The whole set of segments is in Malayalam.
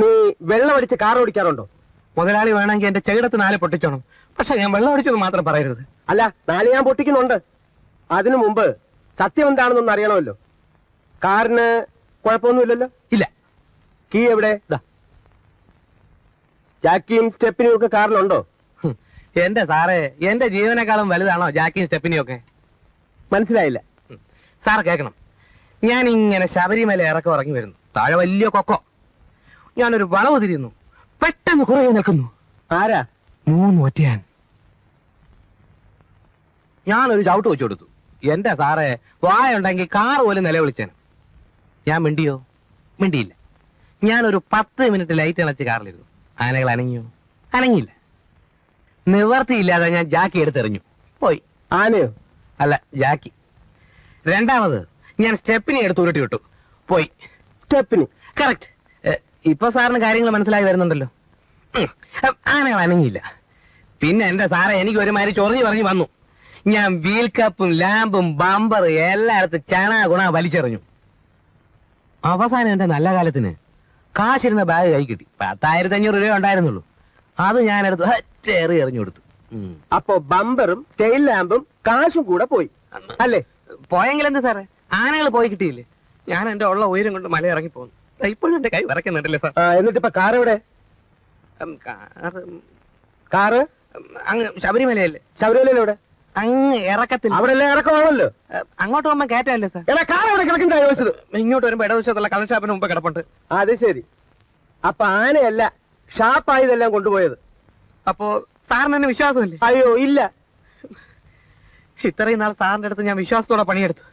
നീ വെള്ളം അടിച്ച് കാർ ഓടിക്കാറുണ്ടോ? മുതലാളി വേണമെങ്കിൽ എന്റെ ചെകിടത്ത് നാല് പൊട്ടിച്ചോണം. പക്ഷെ ഞാൻ വെള്ളം അടിച്ചെന്ന് മാത്രം പറയരുത്. അല്ല നാല് ഞാൻ പൊട്ടിക്കുന്നുണ്ട്. അതിനു മുമ്പ് സത്യം എന്താണെന്നൊന്ന് അറിയണമല്ലോ. കാറിന് കുഴപ്പമൊന്നുമില്ലല്ലോ? ഇല്ല. കീ എവിടെ. ജാക്കിയും സ്റ്റെപ്പിനും ഒക്കെ കാറിലുണ്ടോ. എന്റെ സാറേ എന്റെ ജീവനേക്കാളും വലുതാണോ ജാക്കിയും സ്റ്റെപ്പിനും ഒക്കെ? മനസ്സിലായില്ല. സാർ കേൾക്കണം. ഞാൻ ഇങ്ങനെ ശബരിമല ഇറക്കം ഇറങ്ങി വരുന്നു. താഴെ വലിയ കൊക്കോ. ഞാനൊരു വളവ് തിരിയുന്നു. പെട്ടെന്ന് കുറേ നിൽക്കുന്നു. ആരാ? മൂന്ന് ഒറ്റയാൻ. ഞാനൊരു ചവിട്ട് വെച്ചു കൊടുത്തു. എന്റെ സാറേ വായുണ്ടെങ്കിൽ കാർ പോലും നിലവിളിച്ചേനെ. ഞാൻ മിണ്ടിയോ? മിണ്ടിയില്ല. ഞാനൊരു പത്ത് മിനിറ്റ് ലൈറ്റ് അണച്ച് കാറിലിരുന്നു. ആനകൾ അനങ്ങിയോ? അനങ്ങിയില്ല. നിവർത്തിയില്ലാതെ ഞാൻ ജാക്കി എടുത്തെറിഞ്ഞു. പോയി. ആനയോ? അല്ല ജാക്കി. രണ്ടാമത് ഞാൻ സ്റ്റെപ്പിനെ എടുത്ത് ഉരുട്ടി വിട്ടു. പോയി. സ്റ്റെപ്പിന്? കറക്റ്റ് ഇപ്പൊ സാറിന് കാര്യങ്ങൾ മനസ്സിലായി വരുന്നുണ്ടല്ലോ. ആനകൾ അനങ്ങിയില്ല. പിന്നെ എന്റെ സാറേ എനിക്ക് ഒരുമാതിരി ചൊറിഞ്ഞു പറഞ്ഞു വന്നു. ഞാൻ വീൽ കപ്പും ലാമ്പും ബമ്പർ എല്ലായിടത്തും ചണ ഗുണ വലിച്ചെറിഞ്ഞു. അവസാനം എന്റെ നല്ല കാലത്തിന് കാശിരുന്ന ബാഗ് കൈ കിട്ടി. പത്തായിരത്തി അഞ്ഞൂറ് രൂപ ഉണ്ടായിരുന്നുള്ളൂ. അത് ഞാൻ എടുത്ത് ഒറ്റ എറിഞ്ഞു കൊടുത്തു. അപ്പോ ബമ്പറും ടെയിൽ ലാമ്പും കാശും കൂടെ പോയി. അല്ലേ? പോയെങ്കിൽ എന്ത് സാറേ? ആനകൾ പോയി കിട്ടിയില്ലേ? ഞാൻ എന്റെ ഉള്ള ഉയരം കൊണ്ട് മല ഇറങ്ങി പോകുന്നു ദാ ഇപ്പോഴും എന്റെ കൈ വിറക്കുന്നുണ്ടല്ലേ സാർ? എന്നിട്ട് ഇപ്പൊ കാർ എവിടെ? കാറ്, കാറ് അങ്ങ് ശബരിമലയല്ലേ? ശബരിമലയിൽ എവിടെ? അങ്ങ് ഇറക്കത്തിൽ. അവിടെ എല്ലാം ഇറക്കമാണല്ലോ അങ്ങോട്ട് പോകുമ്പോ കയറ്റല്ലേ സാർ? എടാ കാർ കിടക്കണ്ട ചോദിച്ചത്? ഇങ്ങോട്ട് വരുമ്പോ ഇടവശത്തുള്ള കള്ളഷാപ്പിന് മുമ്പ് കിടപ്പുണ്ട്. അത് ശരി. അപ്പൊ ആനയല്ല ഷാപ്പായതെല്ലാം കൊണ്ടുപോയത്. അപ്പോ സാറിന് എന്നെ വിശ്വാസമില്ലേ? അയ്യോ ഇല്ല. ഇത്രയും നാൾ സാറിന്റെ അടുത്ത് ഞാൻ വിശ്വാസത്തോടെ പണിയെടുത്തു.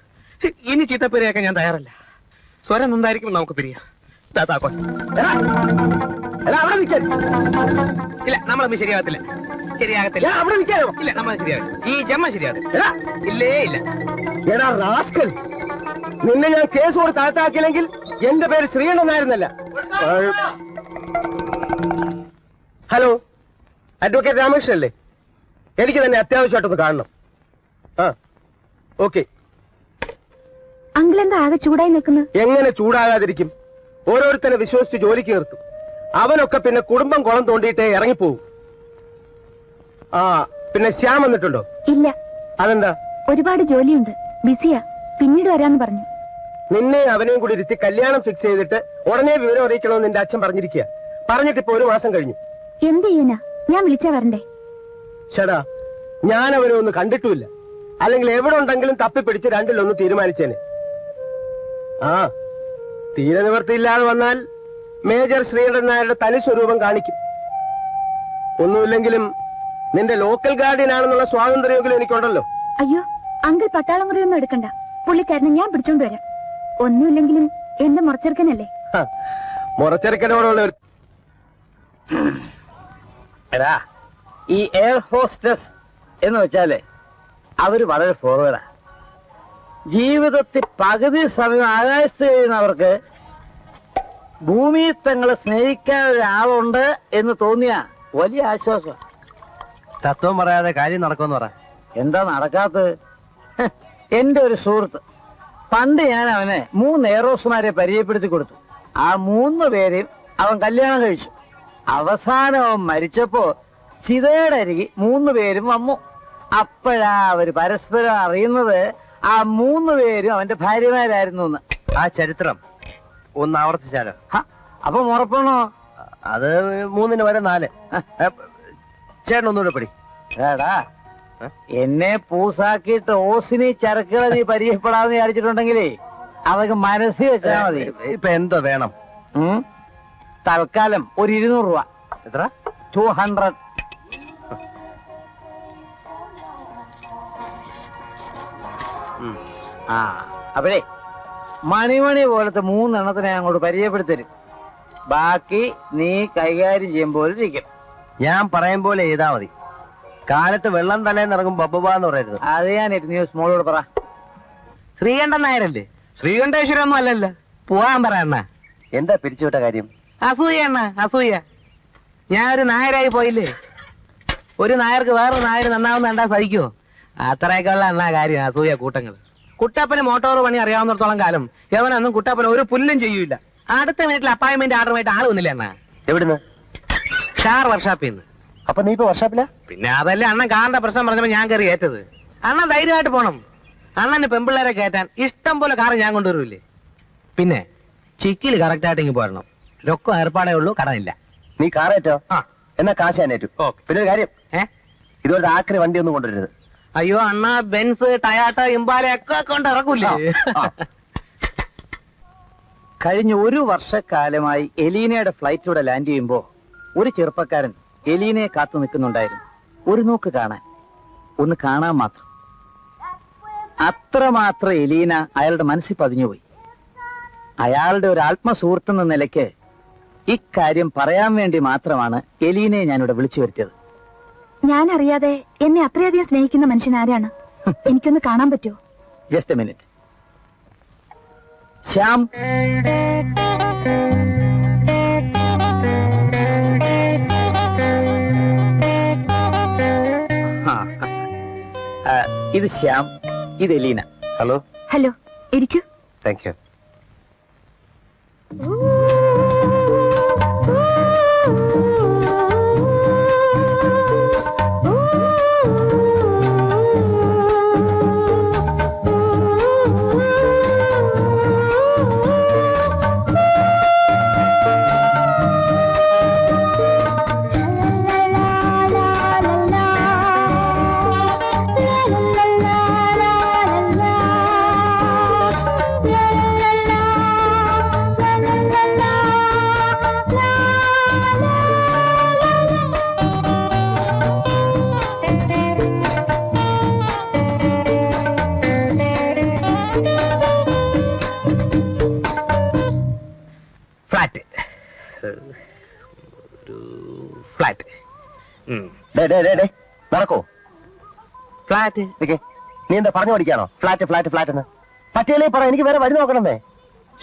ഇനി ചീത്തപ്പേരെയൊക്കെ ഞാൻ തയ്യാറല്ല. സ്വരം നന്നായിരിക്കും നമുക്ക് പിരിയാം. അവിടെ നിൽക്കാൻ ഇല്ല നമ്മളൊന്നും ശരിയാകത്തില്ല. ശരിയാകത്തില്ല. അവിടെ നിൽക്കാനോ ഇല്ല നമ്മൾ ശരിയാകും ഈ ജമ്മ ശരിയാകത്തില്ല. ഇല്ലേ ഇല്ല. എടാ റാസ്കൽ നിന്നെ ഞാൻ കേസ് കൊടുത്ത് അകത്താക്കിയില്ലെങ്കിൽ എന്റെ പേര് ശ്രീകണ്ഠനായിരുന്നല്ല ഹലോ അഡ്വക്കേറ്റ് രാമകൃഷ്ണൻ അല്ലേ? എനിക്ക് തന്നെ അത്യാവശ്യമായിട്ടൊന്ന് കാണണം. ആ ഓക്കെ. അങ്കിൾ എന്താ ആകെ ചൂടായി നിൽക്കുന്നത് എങ്ങനെ ചൂടാകാതിരിക്കും? ഓരോരുത്തരെ വിശ്വസിച്ച് ജോലിക്ക് നിർത്തും അവനൊക്കെ പിന്നെ കുടുംബം കുളം തോണ്ടിയിട്ടേ ഇറങ്ങിപ്പോവും. ആ പിന്നെ ശ്യാം വന്നിട്ടുണ്ടോ? ഇല്ല. അതെന്താ? ഒരുപാട് ജോലിയുണ്ട്. ബിസിയാ. പിന്നീട് വരാന്ന് പറഞ്ഞു. നിന്നെ അവനെയും കൂടി ഇരുത്തി കല്യാണം ഫിക്സ് ചെയ്തിട്ട് ഉടനെ വിവരം അറിയിക്കണമെന്ന് നിന്റെ അച്ഛൻ പറഞ്ഞിരിക്കുക. പറഞ്ഞിട്ട് ഇപ്പൊ ഒരു മാസം കഴിഞ്ഞു. എന്ത് ചെയ്യാനാ? ഞാൻ വിളിച്ചാ വരണ്ടേ? ഷടാ ഞാൻ അവനെ ഒന്ന് കണ്ടിട്ടുമില്ല. അല്ലെങ്കിൽ എവിടെ ഉണ്ടെങ്കിലും തപ്പിപ്പിടിച്ച് രണ്ടിലൊന്ന് തീരുമാനിച്ചേനെ. ആ തീരെ നിവർത്തിയില്ലാതെ വന്നാൽ മേജർ ശ്രീധരൻ നായരുടെ തനി സ്വരൂപം കാണിക്കും. ഒന്നുമില്ലെങ്കിലും നിന്റെ ലോക്കൽ ഗാർഡിയൻ ആണെന്നുള്ള സ്വാതന്ത്ര്യമെങ്കിലും എനിക്കുണ്ടല്ലോ. അയ്യോ അങ്കിൾ പട്ടാളം മുറിയൊന്നും എടുക്കണ്ട. പുള്ളിക്കാരനെ ഞാൻ പിടിച്ചോണ്ട് വരാം. ഒന്നുമില്ലെങ്കിലും എന്റെ മുറച്ചെറുക്കനല്ലേ മുറച്ചെറുക്കനോടുള്ള എടാ ഈ എയർ ഹോസ്റ്റസ് എന്ന് വെച്ചാലേ അവർ വളരെ ഫോർവേഡാ ജീവിതത്തിൽ പകുതി സമയം ആകാശത്ത് കഴിയുന്നവർക്ക് ഭൂമിയിൽ തങ്ങളെ സ്നേഹിക്കാൻ ഒരാളുണ്ട് എന്ന് തോന്നിയ വലിയ ആശ്വാസം. തത്വം പറയാതെ കാര്യം നടക്കുമെന്ന് പറ. എന്താ നടക്കാത്തത്? എന്റെ ഒരു സുഹൃത്ത്. പണ്ട് ഞാൻ അവനെ മൂന്ന് ഏറോസുമാരെ പരിചയപ്പെടുത്തി കൊടുത്തു. ആ മൂന്ന് പേരെയും അവൻ കല്യാണം കഴിച്ചു. അവസാനം അവൻ മരിച്ചപ്പോ ചിതയുടെ അരികി മൂന്ന് പേരും വന്നു. അപ്പോഴാ അവർ പരസ്പരം അറിയുന്നത് ആ മൂന്ന് പേരും അവന്റെ ഭാര്യമാരായിരുന്നു എന്ന്. ആ ചരിത്രം. ഒന്ന് ആവർത്തിച്ചാലോ? ഹ, അപ്പൊ ഉറപ്പണോ? അത് മൂന്നിന് വരെ നാല്. ചേട്ടൻ ഒന്നുകൂടെ പടി. ഏടാ എന്നെ പൂസാക്കിയിട്ട് ഓസിനി ചരക്കുകളെ നീ പരിചയപ്പെടാന്ന് വിചാരിച്ചിട്ടുണ്ടെങ്കിലേ അതൊക്കെ മനസ്സിൽ വെച്ചാ മതി. ഇപ്പൊ എന്തോ വേണം? ഉം? തൽക്കാലം ഒരു ഇരുന്നൂറ് രൂപ. എത്ര? ടു ഹൺഡ്രഡ് ആ അപ്പോഴേ മണിമണി പോലത്തെ മൂന്നെണ്ണത്തിനെ അങ്ങോട്ട് പരിചയപ്പെടുത്തരും. ബാക്കി നീ കൈകാര്യം ചെയ്യുമ്പോൾ ഇരിക്കും. ഞാൻ പറയും പോലെ ചെയ്താ മതി. കാലത്ത് വെള്ളം തലേന്ന് ഇറങ്ങും ബബ്ബാന്ന് പറയരുത്. അത് ഞാൻ ന്യൂസ് മോളോട് പറ. ശ്രീകണ്ഠൻ നായരല്ലേ? ശ്രീകണ്ഠേശ്വരം ഒന്നും അല്ലല്ലോ. പോവാൻ പറയണ്ണ എന്താ പിരിച്ചുവിട്ട കാര്യം? അസൂയ അണ്ണ അസൂയ. ഞാൻ ഒരു നായരായി പോയില്ലേ? ഒരു നായർക്ക് വേറൊരു നായർ നന്നാവുന്ന കണ്ടാ സഹിക്കുവോ? അത്രയൊക്കെയുള്ള അണ്ണാ കാര്യം അസൂയ കൂട്ടങ്ങൾ കുട്ടപ്പന് മോട്ടോർ പണി അറിയാവുന്നിടത്തോളം കാലം യവനൊന്നും കുട്ടപ്പന ഒരു പുല്ലും ചെയ്യൂല. അടുത്ത മിനിറ്റിൽ അപ്പോയിന്റ്മെന്റ് ആർഡറുമായിട്ട് ആൾ വന്നില്ല അണ്ണാ? എവിടുന്ന്? ഷാർ വർഷാപ്പിൽ നിന്ന് അപ്പൊ നീ ഇപ്പൊ വർഷാപ്പില? പിന്നെ അതല്ല അണ്ണൻ കാറിന്റെ പ്രശ്നം പറഞ്ഞപ്പോ ഞാൻ കയറി ഏറ്റത്. അണ്ണൻ ധൈര്യമായിട്ട് പോണം. അണ്ണന് പെമ്പിള്ളേരെ കയറ്റാൻ ഇഷ്ടം പോലെ കാറ് ഞാൻ കൊണ്ടുവരൂല്ലേ? പിന്നെ ചിക്കിൽ കറക്റ്റ് ആയിട്ട് ഇങ്ങ് പോരണം. രൊക്കം ഏർപ്പാടേ ഉള്ളൂ കടമില്ല നീ കാറേറ്റോ? ആ. എന്നാ കാശ് ഓക്കെ. പിന്നെ ഒരു കാര്യം. ഏഹ് ഇതുപോലെ ആക്രി വണ്ടി ഒന്നും കൊണ്ടുവരരുത്. അയ്യോ അണ്ണ ബെൻസ് ടയാട്ട ഇമ്പാല ഒക്കെ കൊണ്ട് ഇറക്കൂലേ കഴിഞ്ഞ ഒരു വർഷക്കാലമായി എലീനയുടെ ഫ്ലൈറ്റ് ഇവിടെ ലാൻഡ് ചെയ്യുമ്പോ ഒരു ചെറുപ്പക്കാരൻ എലീനയെ കാത്തു നിൽക്കുന്നുണ്ടായിരുന്നു. ഒരു നോക്ക് കാണാൻ. ഒന്ന് കാണാൻ മാത്രം. അത്രമാത്രം എലീന അയാളുടെ മനസ്സിൽ പതിഞ്ഞുപോയി. അയാളുടെ ഒരു ആത്മസുഹൃത്തെന്ന നിലയ്ക്ക് ഇക്കാര്യം പറയാൻ വേണ്ടി മാത്രമാണ് എലീനയെ ഞാനിവിടെ വിളിച്ചു വരുത്തിയത്. ഞാൻ അറിയാതെ എന്നെ അത്രയധികം സ്നേഹിക്കുന്ന മനുഷ്യൻ ആരാണ്? എനിക്കൊന്ന് കാണാൻ പറ്റുമോ? Just a minute Shyam. ഇത് ശ്യാം ഇത് എലീന. ഹലോ ഹലോ ഇരിക്കൂ. താങ്ക് യു ഫ്ലാറ്റ് നടക്കോ. ഫ്ലാറ്റ്. നീ എന്താ പറഞ്ഞു പഠിക്കാണോ ഫ്ലാറ്റ് ഫ്ലാറ്റ് ഫ്ലാറ്റ് എന്ന്. പറ്റിയല്ലേ പറ എനിക്ക് വേറെ വഴി നോക്കണമേ.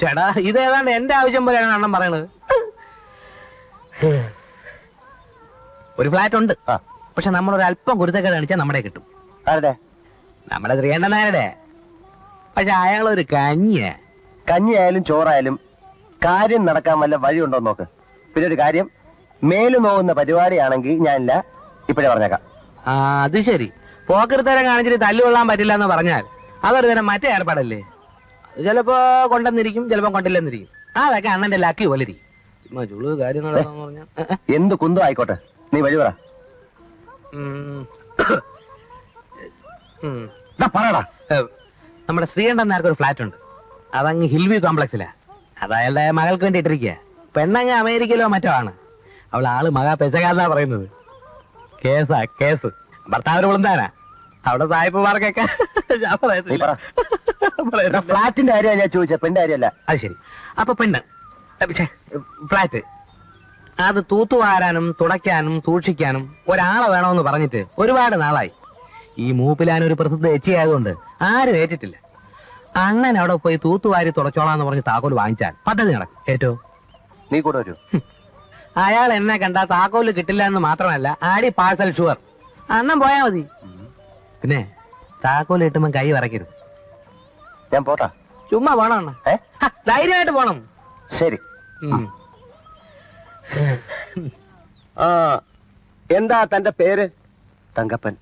ചേടാ ഇത് ഏതാണ്ട് എന്റെ ആവശ്യം പോലെയാണ് അണ്ണൻ പറയണത്. ഒരു ഫ്ലാറ്റ് ഉണ്ട്. പക്ഷെ നമ്മൾ ഒരു അല്പം കുരുത്തക്കേട് കാണിച്ചാൽ നമ്മുടെ കിട്ടും. ആരുടെ? നമ്മുടെ ശ്രീകണ്ഠനാരുടെ പക്ഷെ അയാളൊരു കഞ്ഞിയാ. കഞ്ഞിയായാലും ചോറായാലും കാര്യം നടക്കാൻ വല്ല വഴിയുണ്ടോ നോക്ക്. പിന്നെ ഒരു കാര്യം മേൽ നോക്കുന്ന പരിപാടിയാണെങ്കിൽ ഞാനില്ല. ഇപ്പോഴേ പറഞ്ഞേക്കാം. ആ അത് ശരി. പോക്കരുത്തരം കാണിച്ചിട്ട് തല്ലുകൊള്ളാൻ പറ്റില്ല എന്ന് പറഞ്ഞാൽ അതൊരു തരം മറ്റേ ഏർപ്പാടല്ലേ? ചിലപ്പോ കൊണ്ടെന്നിരിക്കും ചിലപ്പോ കൊണ്ടില്ലെന്നിരിക്കും. അതൊക്കെ അണ്ണന്റെ ലക്കി പോലെ ഇരിക്കും. ചുളു കാര്യം നടക്കാന്ന് പറഞ്ഞാ. എന്ത് കുന്തോ ആയിക്കോട്ടെ. നീ വഴി പറ. ദാ പറയടാ. നമ്മുടെ ശ്രീകണ്ഠൻ നേരത്തെ ഒരു ഫ്ലാറ്റ് ഉണ്ട്. അതങ്ങ് ഹിൽവ്യൂ കോംപ്ലക്സിലാ. അത് അയാളുടെ മകൾക്ക് വേണ്ടി ഇട്ടിരിക്കുക പെണ്ണങ്ങ് അമേരിക്കയിലോ മറ്റോ ആണ്. അവൾ ആൾ മകാ പെശകാന്നാ പറയുന്നത്. കേസാ കേസ്. ഭർത്താവിന് വിളുന്താനാ അവിടെ സായിപ്പുമാർക്കൊക്കെ ഞാൻ പറയത്തില്ല. പറ. പറയത്തില്ല. ഫ്ലാറ്റിന്റെ കാര്യമാണ് ഞാൻ ചോദിച്ചത് പെണ്ണിന്റെ കാര്യമല്ല. അത് ശരി. അപ്പൊ പെണ്ണ് ഏ, ഛെ, ഫ്ലാറ്റ്. അത് തൂത്തുവാരാനും തുടയ്ക്കാനും സൂക്ഷിക്കാനും ഒരാളെ വേണമെന്ന് പറഞ്ഞിട്ട് ഒരുപാട് നാളായി. ഈ മൂപ്പിലാൻ ഒരു പ്രസിദ്ധ എച്ചിയായതുകൊണ്ട് ആരും ഏറ്റിട്ടില്ല. അണ്ണൻ അവിടെ പോയി തൂത്തുവാരി തുടച്ചോളാന്ന് പറഞ്ഞ് താക്കോൽ വാങ്ങിച്ചാൽ പദ്ധതി നടക്കും. ഏറ്റവും. നീ കൂടെ വരൂ. അയാൾ എന്നെ കണ്ടാ താക്കോൽ കിട്ടില്ല എന്ന് മാത്രമല്ല ആടി പാഴ്സൽ ഷുവർ അണ്ണൻ പോയാ മതി. പിന്നെ താക്കോൽ കിട്ടുമ്പോ കൈ വറക്കരുത്. ഞാൻ പോട്ടാ. ചുമ്മാ പോണം അണ്ണ. ഏ? ധൈര്യമായിട്ട് പോണം. ശരി. ഉം. ആ എന്താ തന്റെ പേര്? തങ്കപ്പൻ.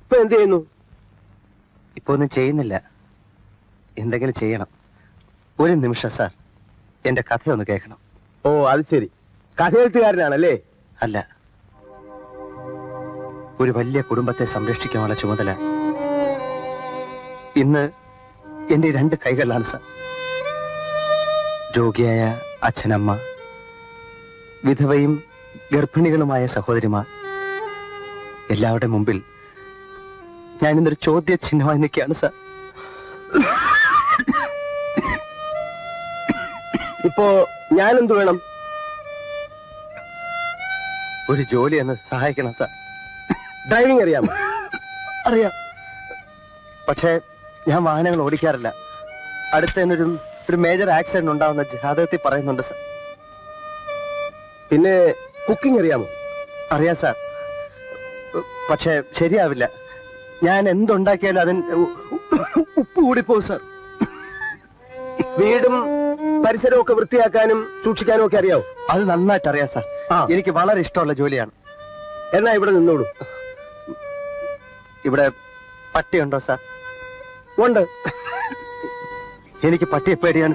ഇപ്പൊ എന്ത് ചെയ്യുന്നു? ഇപ്പൊ ഒന്നും ചെയ്യുന്നില്ല. എന്തെങ്കിലും ചെയ്യണം. ഒരു നിമിഷം സാർ. എന്റെ കഥയൊന്ന് കേൾക്കണം. ഓ അത് ശരി. കഥയെഴുത്തുകാരനാണല്ലേ? അല്ല. ഒരു വലിയ കുടുംബത്തെ സംരക്ഷിക്കാനുള്ള ചുമതല. ഇന്ന് എന്റെ രണ്ട് കൈകളിലാണ് സാർ. രോഗിയായ അച്ഛനമ്മ വിധവയും ഗർഭിണികളുമായ സഹോദരിമാർ. എല്ലാവരുടെ മുമ്പിൽ ഞാൻ ഇന്നൊരു ചോദ്യ ചിഹ്നമായി നിൽക്കുകയാണ് സർ. ഇപ്പോ ഞാൻ എന്തു വേണം? ഒരു ജോലി എന്നെ സഹായിക്കണം സാർ. ഡ്രൈവിംഗ് അറിയാമോ? അറിയാം. പക്ഷേ ഞാൻ വാഹനങ്ങൾ ഓടിക്കാറില്ല. അടുത്ത തന്നെ ഒരു മേജർ ആക്സിഡന്റ് ഉണ്ടാവുന്ന ജാതകത്തിൽ പറയുന്നുണ്ട് സാർ. പിന്നെ കുക്കിംഗ് അറിയാമോ? അറിയാം സാർ. പക്ഷേ ശരിയാവില്ല. ഞാൻ എന്തുണ്ടാക്കിയാലും അതിന് ഉപ്പ് കൂടിപ്പോവും സാർ. വീടും പരിസരവും ഒക്കെ വൃത്തിയാക്കാനും സൂക്ഷിക്കാനും ഒക്കെ അറിയാവോ? അത് നന്നായിട്ട് അറിയാം സാർ. എനിക്ക് വളരെ ഇഷ്ടമുള്ള ജോലിയാണ്. എന്നാ ഇവിടെ നിന്നോളൂ. ഇവിടെ പട്ടിയുണ്ടോ സാർ? ഉണ്ട്. എനിക്ക് പട്ടിയെ പേടിയാണ്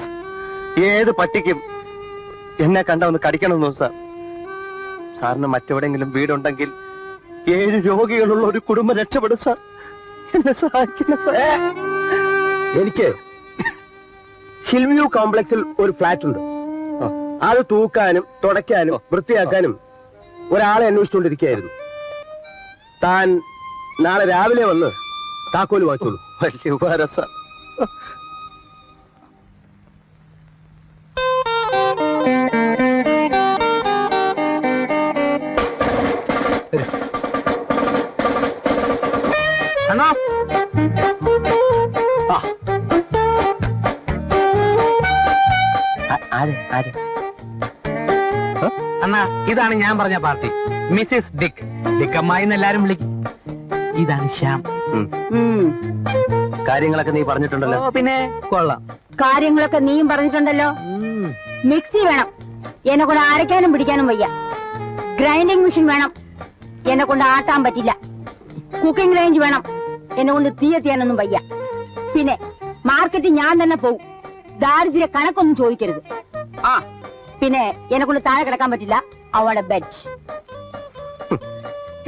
ഏത് പട്ടിക്കും എന്നെ കണ്ട ഒന്ന് കടിക്കണമെന്നു സാർ? സാറിന് മറ്റെവിടെങ്കിലും വീടുണ്ടെങ്കിൽ ഏഴ് രോഗികളുള്ള ഒരു കുടുംബം രക്ഷപ്പെടും സാർ. എന്നെ സഹായിക്കണം സാർ. എനിക്ക് ഹിൽവ്യൂ കോംപ്ലക്സിൽ ഒരു ഫ്ലാറ്റ് ഉണ്ട്. അത് തൂക്കാനും തുടയ്ക്കാനും വൃത്തിയാക്കാനും ഒരാളെ അന്വേഷിച്ചുകൊണ്ടിരിക്കുകയായിരുന്നു. താൻ നാളെ രാവിലെ വന്ന് താക്കോൽ വാങ്ങിച്ചോളൂ. വലിയ ഉപകാരം സാർ. അണ്ണാ ഇതാണ് ഞാൻ പറഞ്ഞ പാർട്ടി. മിസ്സിസ് ഡിക്. ഡിക്കമ്മായി എന്ന് എല്ലാരും വിളിക്കും. ഇതാണ് ശ്യാം. കാര്യങ്ങളൊക്കെ നീ പറഞ്ഞിട്ടുണ്ടല്ലോ. ഓ പിന്നെ? കൊള്ളാം. കാര്യങ്ങളൊക്കെ നീയും പറഞ്ഞിട്ടുണ്ടല്ലോ? മിക്സി വേണം. എന്നെ കൊണ്ട് അരയ്ക്കാനും പിടിക്കാനും വയ്യ. ഗ്രൈൻഡിങ് മെഷീൻ വേണം. എന്നെ കൊണ്ട് ആട്ടാൻ പറ്റില്ല. കുക്കിംഗ് റേഞ്ച് വേണം. എന്നെ കൊണ്ട് തീ എത്തിയാനൊന്നും വയ്യ. പിന്നെ മാർക്കറ്റിൽ ഞാൻ തന്നെ പോകും ദാരിദ്ര്യ കണക്കൊന്നും ചോദിക്കരുത്. ആ പിന്നെ എന്നെ കൊണ്ട് താഴെ കിടക്കാൻ പറ്റില്ല. അവളുടെ ബെഡ്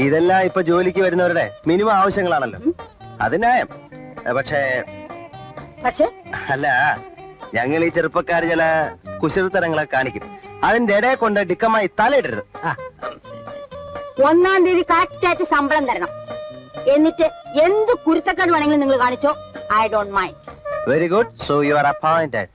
ഇതെല്ലാം ഇപ്പൊ ജോലിക്ക് വരുന്നവരുടെ മിനിമം ആവശ്യങ്ങളാണല്ലോ. അത് ന്യായം. പക്ഷേ പക്ഷെ? അല്ല ഞങ്ങൾ ഈ ചെറുപ്പക്കാർ ചില കുശലത്തരങ്ങളെ കാണിക്കും. അതിന്റെ ഇടയെ കൊണ്ട് ഡിക്കമായി തലയിടരുത്. ഒന്നാം തീയതി കറക്റ്റായിട്ട് ശമ്പളം തരണം. എന്നിട്ട് എന്ത് കുരുത്തക്കേട് വേണമെങ്കിലും നിങ്ങൾ കാണിച്ചോ? I don't mind very good so you are appointed